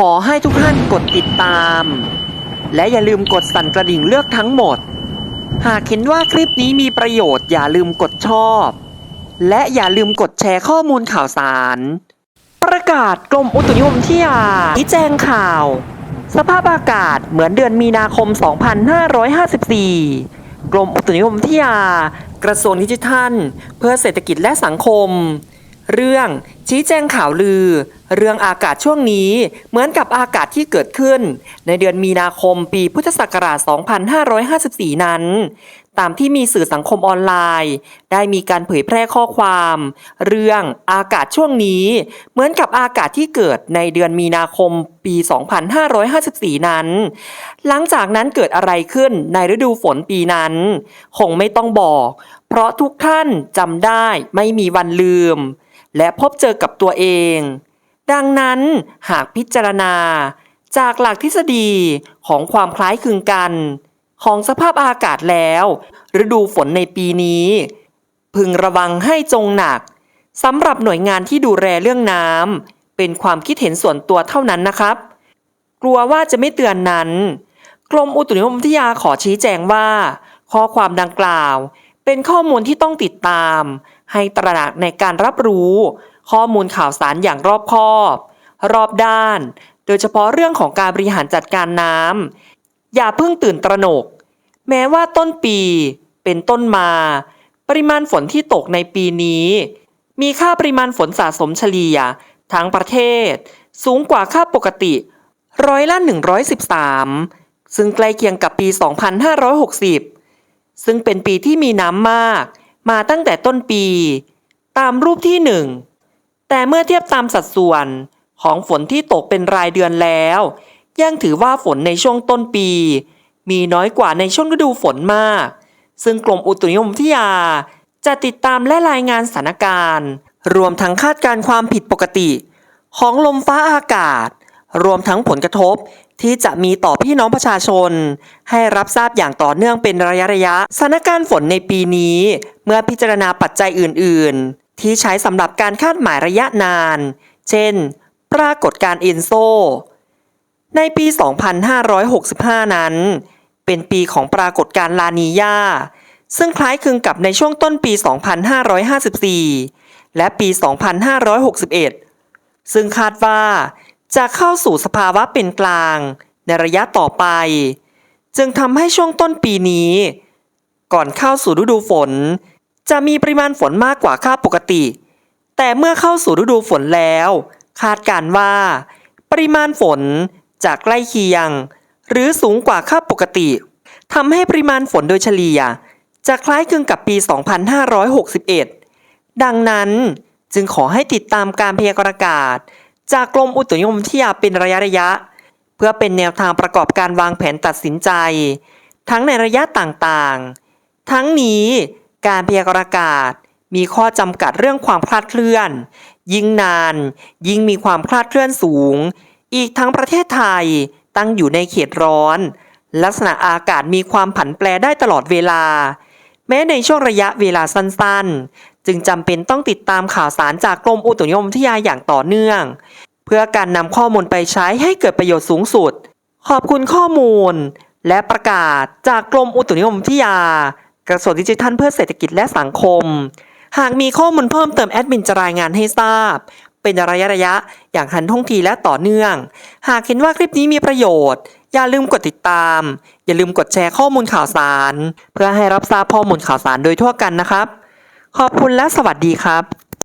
ขอให้ทุกท่านกดติดตาม และอย่าลืมกดสั่นกระดิ่งเลือกทั้งหมด หากเห็นว่าคลิปนี้มีประโยชน์อย่าลืมกดชอบ และอย่าลืมกดแชร์ข้อมูลข่าวสาร ประกาศกรมอุตุนิยมวิทยาชี้แจงข่าว สภาพอากาศเหมือนเดือนมีนาคม 2554กรมอุตุนิยมวิทยา กระทรวงดิจิทัล เพื่อเศรษฐกิจและสังคม เรื่องชี้แจงข่าวลือ เรื่องอากาศช่วงนี้เหมือนกับอากาศที่เกิดขึ้น ในเดือนมีนาคมปีพุทธศักราช 2554 นั้น ตามที่มีสื่อสังคมออนไลน์ ได้มีการเผยแพร่ข้อความ เรื่องอากาศช่วงนี้ เหมือนกับอากาศที่เกิดในเดือนมีนาคมปี 2554 นั้น หลังจากนั้นเกิดอะไรขึ้นในฤดูฝนปีนั้น คงไม่ต้องบอก เพราะทุกท่านจำได้ไม่มีวันลืม และพบเจอกับตัวเอง ดังนั้นหากพิจารณา จากหลักทฤษฎีของความคล้ายคลึงกัน ของสภาพอากาศแล้ว ฤดูฝนในปีนี้ พึงระวังให้จงหนักสำหรับหน่วยงานที่ดูแลเรื่องน้ำเป็นความคิดเห็นส่วนตัวเท่านั้นนะครับ กลัวว่าจะไม่เตือนนั้น กรมอุตุนิยมวิทยาขอชี้แจงว่า ข้อความดังกล่าว เป็นข้อมูลที่ต้องติดตาม ให้ตระหนักในการรับรู้ ข้อมูลข่าวสารอย่างรอบคอบ รอบด้าน โดยเฉพาะเรื่องของการบริหารจัดการน้ำอย่าเพิ่งตื่นตระหนก แม้ว่าต้นปีเป็นต้นมา ปริมาณฝนที่ตกในปีนี้ มีค่าปริมาณฝนสะสมเฉลี่ยทั้งประเทศ สูงกว่าค่าปกติร้อยละ 113 ซึ่งใกล้เคียงกับปี 2560 ซึ่งเป็นปีที่มีน้ำมาก มาตั้งแต่ต้นปี ตามรูปที่1แต่เมื่อเทียบตามสัดส่วนของฝนที่ตกเป็นรายเดือนแล้ว ยังถือว่าฝนในช่วงต้นปี มีน้อยกว่าในช่วงฤดูฝนมาก ซึ่งกรมอุตุนิยมวิทยา จะติดตามและรายงานสถานการณ์ รวมทั้งคาดการความผิดปกติ ของลมฟ้าอากาศ รวมทั้งผลกระทบที่จะมีต่อพี่น้องประชาชน ให้รับทราบอย่างต่อเนื่องเป็นระยะระยะสถานการณ์ฝนในปีนี้ เมื่อพิจารณาปัจจัยอื่น ๆ ที่ใช้สำหรับการคาดหมายระยะนาน เช่น ปรากฏการณ์เอนโซ ในปี 2565 นั้น เป็นปีของปรากฏการณ์ลานีญาซึ่งคล้ายคลึงกับในช่วงต้นปี 2554 และปี 2561 ซึ่งคาดว่า จะเข้าสู่สภาวะเป็นกลาง ในระยะต่อไป จึงทำให้ช่วงต้นปีนี้ ก่อนเข้าสู่ฤดูฝน จะมีปริมาณฝนมากกว่าค่าปกติ แต่เมื่อเข้าสู่ฤดูฝนแล้ว คาดการว่า ปริมาณฝนจะใกล้เคียง หรือสูงกว่าค่าปกติทำให้ปริมาณฝนโดยเฉลี่ย จะคล้ายคลึงกับปี 2561 ดังนั้นจึงขอให้ติดตามการพยากรณ์อากาศ จากกรมอุตุนิยมวิทยาเป็นระยะระยะ เพื่อเป็นแนวทางประกอบการวางแผนตัดสินใจ ทั้งในระยะต่างๆ ทั้งนี้การพยากรณ์อากาศมีข้อจำกัดเรื่องความคลาดเคลื่อน ยิ่งนาน ยิ่งมีความคลาดเคลื่อนสูง อีกทั้งประเทศไทยตั้งอยู่ในเขตร้อน ลักษณะอากาศมีความผันแปรได้ตลอดเวลา แม้ในช่วงระยะเวลาสั้นๆ จึงจำเป็นต้องติดตามข่าวสารจากกรมอุตุนิยมวิทยาอย่างต่อเนื่อง เพื่อการนำข้อมูลไปใช้ให้เกิดประโยชน์สูงสุด ขอบคุณข้อมูล และประกาศจากกรมอุตุนิยมวิทยา กระทรวงดิจิทัลเพื่อเศรษฐกิจและสังคม หากมีข้อมูลเพิ่มเติมแอดมินจะรายงานให้ทราบ เป็นระยะระยะอย่างทันท่วงทีและต่อเนื่อง หากเห็นว่าคลิปนี้มีประโยชน์อย่าลืมกดติดตาม อย่าลืมกดแชร์ข้อมูลข่าวสาร เพื่อให้รับทราบข้อมูลข่าวสารโดยทั่วกันนะครับ ขอบคุณและสวัสดีครับ